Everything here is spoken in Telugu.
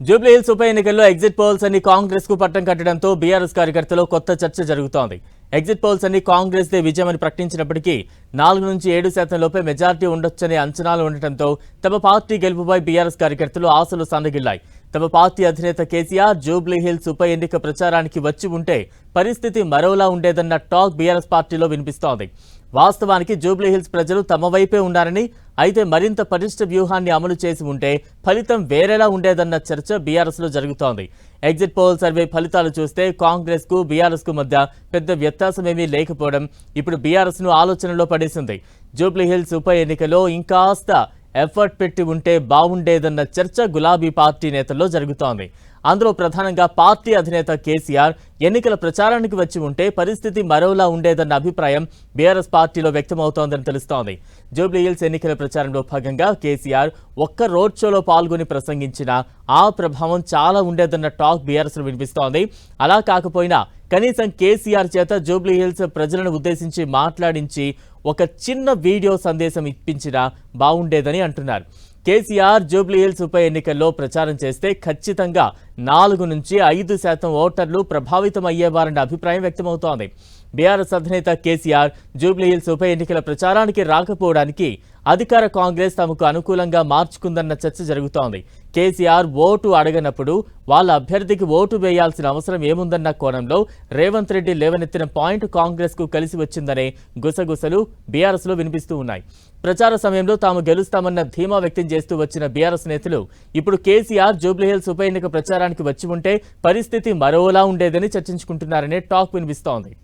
జూబ్లీహిల్స్ ఉప ఎన్నికల్లో ఎగ్జిట్ పోల్స్ అని కాంగ్రెస్కు పట్టం కట్టడంతో బీఆర్ఎస్ కార్యకర్తలో కొత్త చర్చ జరుగుతోంది. ఎగ్జిట్ పోల్స్ అన్ని కాంగ్రెస్ దే విజయమని ప్రకటించినప్పటికీ నాలుగు నుంచి ఏడు శాతం లోపే మెజార్టీ ఉండొచ్చనే అంచనాలు ఉండటంతో తమ పార్టీ గెలుపుపై బీఆర్ఎస్ కార్యకర్తలు ఆశలు సందగిల్లాయి తమ పార్టీ అధినేత కేసీఆర్ జూబ్లీహిల్స్ ఉప ఎన్నిక ప్రచారానికి వచ్చి ఉంటే పరిస్థితి మరోలా ఉండేదన్న టాక్ బీఆర్ఎస్ పార్టీలో వినిపిస్తోంది. వాస్తవానికి జూబ్లీహిల్స్ ప్రజలు తమ వైపే ఉన్నారని అయితే మరింత పటిష్ట వ్యూహాన్ని అమలు చేసి ఉంటే ఫలితం వేరేలా ఉండేదన్న చర్చ బీఆర్ఎస్లో జరుగుతోంది. ఎగ్జిట్ పోల్ సర్వే ఫలితాలు చూస్తే కాంగ్రెస్కు బీఆర్ఎస్కు మధ్య పెద్ద వ్యత్యాసమేమీ లేకపోవడం ఇప్పుడు బీఆర్ఎస్ను ఆలోచనలో పడేసింది. జూబ్లీహిల్స్ ఉప ఎన్నికలో ఇంకాస్త ఎఫర్ట్ పెట్టి ఉంటే బాగుండేదన్న చర్చ గులాబీ పార్టీ నేతల్లో జరుగుతోంది. అందులో ప్రధానంగా పార్టీ అధినేత కేసీఆర్ ఎన్నికల ప్రచారానికి వచ్చి ఉంటే పరిస్థితి మరోలా ఉండేదన్న అభిప్రాయం బీఆర్ఎస్ పార్టీలో వ్యక్తమవుతోందని తెలుస్తోంది. జూబ్లీహిల్స్ ఎన్నికల ప్రచారంలో భాగంగా కేసీఆర్ ఒక్క రోడ్ షోలో పాల్గొని ప్రసంగించిన ఆ ప్రభావం చాలా ఉండేదన్న టాక్ బీఆర్ఎస్లో వినిపిస్తోంది. అలా కాకపోయినా కనీసం కేసీఆర్ చేత జూబ్లీహిల్స్ ప్రజలను ఉద్దేశించి మాట్లాడించి ఒక చిన్న వీడియో సందేశం ఇప్పించినా బాగుండేదని అంటున్నారు. కేసీఆర్ జూబ్లీహిల్స్ ఉప ఎన్నికల్లో ప్రచారం చేస్తే ఖచ్చితంగా నాలుగు నుంచి ఐదు శాతం ఓటర్లు ప్రభావితమయ్యేవారన్న అభిప్రాయం వ్యక్తమవుతోంది. బీఆర్ఎస్ అధినేత కేసీఆర్ జూబ్లీహిల్స్ ఉప ఎన్నికల ప్రచారానికి రాకపోవడానికి అధికార కాంగ్రెస్ తమకు అనుకూలంగా మార్చుకుందన్న చర్చ జరుగుతోంది. కేసీఆర్ ఓటు అడగనప్పుడు వాళ్ళ అభ్యర్థికి ఓటు వేయాల్సిన అవసరం ఏముందన్న కోణంలో రేవంత్ రెడ్డి లేవనెత్తిన పాయింట్ కాంగ్రెస్కు కలిసి వచ్చిందనే గుసగుసలు బీఆర్ఎస్లో వినిపిస్తూ ఉన్నాయి. ప్రచార సమయంలో తాము గెలుస్తామన్న ధీమా వ్యక్తం చేస్తూ వచ్చిన బీఆర్ఎస్ నేతలు ఇప్పుడు కేసీఆర్ జూబ్లీహిల్స్ ఉప ఎన్నిక ప్రచారానికి వచ్చి ఉంటే పరిస్థితి మరోలా ఉండేదని చర్చించుకుంటున్నారనే టాక్ వినిపిస్తోంది.